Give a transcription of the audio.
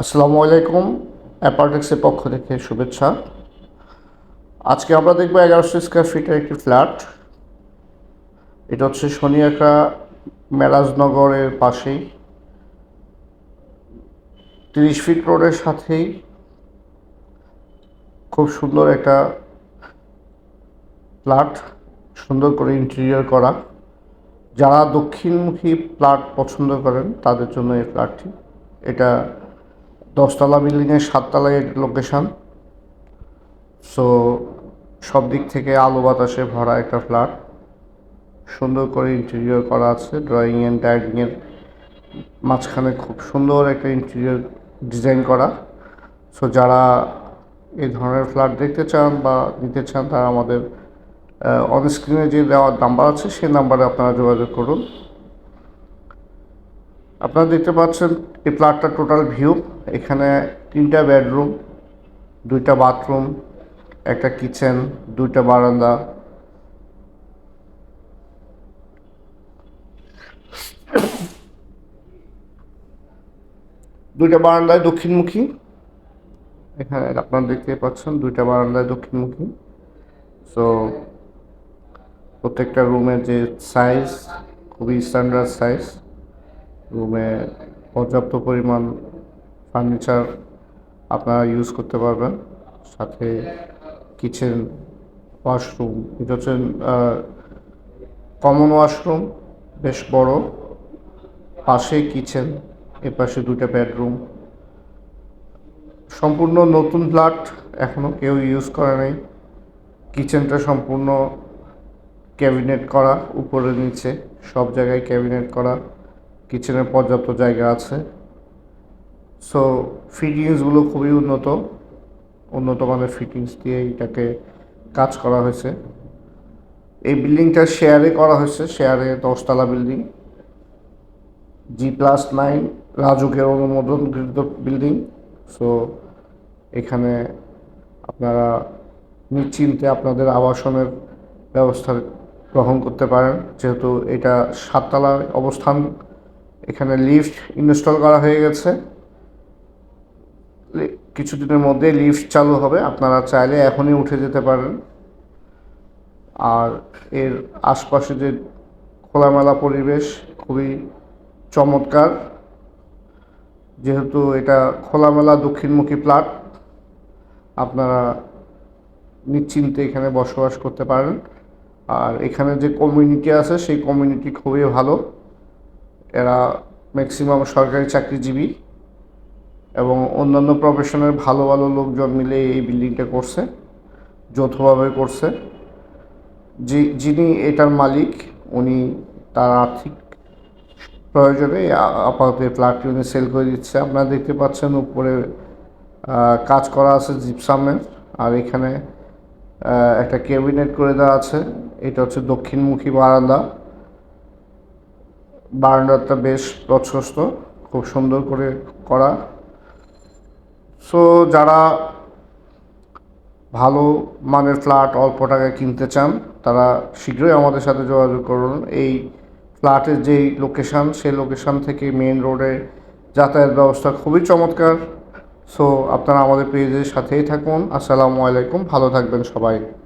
আসসালামু আলাইকুম অ্যাপার্টেক্সের পক্ষ থেকে শুভেচ্ছা। আজকে আমরা দেখব এগারোশো স্কোয়ার ফিটের একটি ফ্ল্যাট। এটা হচ্ছে শনিয়াকা মেরাজনগরের পাশেই। তিরিশ ফিট রোডের সাথেই খুব সুন্দর একটা ফ্ল্যাট, সুন্দর করে ইন্টেরিয়র করা। যারা দক্ষিণমুখী ফ্ল্যাট পছন্দ করেন, তাদের জন্য এই ফ্ল্যাটটি। এটা দশতলা বিল্ডিংয়ের সাততলায় লোকেশন সো সব দিক থেকে আলো বাতাসে ভরা একটা ফ্ল্যাট সুন্দর করে ইন্টেরিয়র করা আছে ড্রয়িং অ্যান্ড ডাইনিংয়ের মাঝখানে খুব সুন্দর একটা ইন্টেরিয়র ডিজাইন করা। সো যারা এই ধরনের ফ্ল্যাট দেখতে চান বা নিতে চান, তারা আমাদের অন স্ক্রিনে যে দেওয়ার নাম্বার আছে, সেই নাম্বারে আপনারা যোগাযোগ করুন। আপনারা দেখতে পাচ্ছেন এই ফ্ল্যাটটা টোটাল ভিউ। এখানে তিনটা বেডরুম, দুইটা বাথরুম, একটা কিচেন, দুইটা বারান্দা। দুইটা বারান্দায় দক্ষিণমুখী। এখানে আপনারা দেখতে পাচ্ছেন দুইটা বারান্দায় দক্ষিণমুখী। সো প্রত্যেকটা রুমের যে সাইজ খুবই স্ট্যান্ডার্ড সাইজ রুমে পর্যাপ্ত পরিমাণ ফার্নিচার আপনারা ইউজ করতে পারবেন। সাথে কিচেন ওয়াশরুম এটা হচ্ছে কমন ওয়াশরুম বেশ বড়। পাশে কিচেন এ পাশে দুটো বেডরুম সম্পূর্ণ নতুন ফ্ল্যাট এখনও কেউ ইউজ করে নাই। কিচেনটা সম্পূর্ণ ক্যাবিনেট করা, উপরে নিচে, সব জায়গায় ক্যাবিনেট করা। কিচেনের পর্যাপ্ত জায়গা আছে। সো ফিটিংসগুলো খুবই উন্নত। উন্নত মানের ফিটিংস দিয়ে এটাকে কাজ করা হয়েছে। এই বিল্ডিংটা শেয়ারে করা হয়েছে শেয়ারে দশতলা বিল্ডিং জি প্লাস নাইন রাজুকের অনুমোদনকৃত বিল্ডিং সো এখানে আপনারা নিশ্চিন্তে আপনাদের আবাসনের ব্যবস্থা গ্রহণ করতে পারেন। যেহেতু এটা সাততলায় অবস্থান এখানে লিফট ইনস্টল করা হয়ে গেছে। কিছুদিনের মধ্যে লিফট চালু হবে, আপনারা চাইলে এখনই উঠে যেতে পারেন। আর এর আশপাশে যে খোলামেলা পরিবেশ খুবই চমৎকার, যেহেতু এটা খোলামেলা দক্ষিণমুখী প্লাট, আপনারা নিশ্চিন্তে এখানে বসবাস করতে পারেন। আর এখানে যে কমিউনিটি আছে, সেই কমিউনিটি খুবই ভালো। এরা ম্যাক্সিমাম সরকারি চাকরিজীবী এবং অন্যান্য প্রফেশনের ভালো ভালো লোকজন মিলে এই বিল্ডিংটা করছে, যৌথভাবে করছে। যে, যিনি এটার মালিক, উনি তার আর্থিক প্রয়োজনে আপাতত এই ফ্ল্যাটটি উনি সেল করে দিচ্ছে। আপনারা দেখতে পাচ্ছেন উপরে কাজ করা আছে জিপসামের আর এখানে একটা ক্যাবিনেট করে দেওয়া আছে। এটা হচ্ছে দক্ষিণমুখী বারান্দা। বারান্দাটা বেশ প্রশস্ত, খুব সুন্দর করে করা। সো যারা ভালো মানের ফ্ল্যাট অল্প টাকায় কিনতে চান, তারা শীঘ্রই আমাদের সাথে যোগাযোগ করুন। এই ফ্ল্যাটের যেই লোকেশান সেই লোকেশান থেকে মেন রোডে যাতায়াত ব্যবস্থা খুবই চমৎকার। সো আপনারা আমাদের পেজের সাথেই থাকুন। আসসালামু আলাইকুম। ভালো থাকবেন সবাই।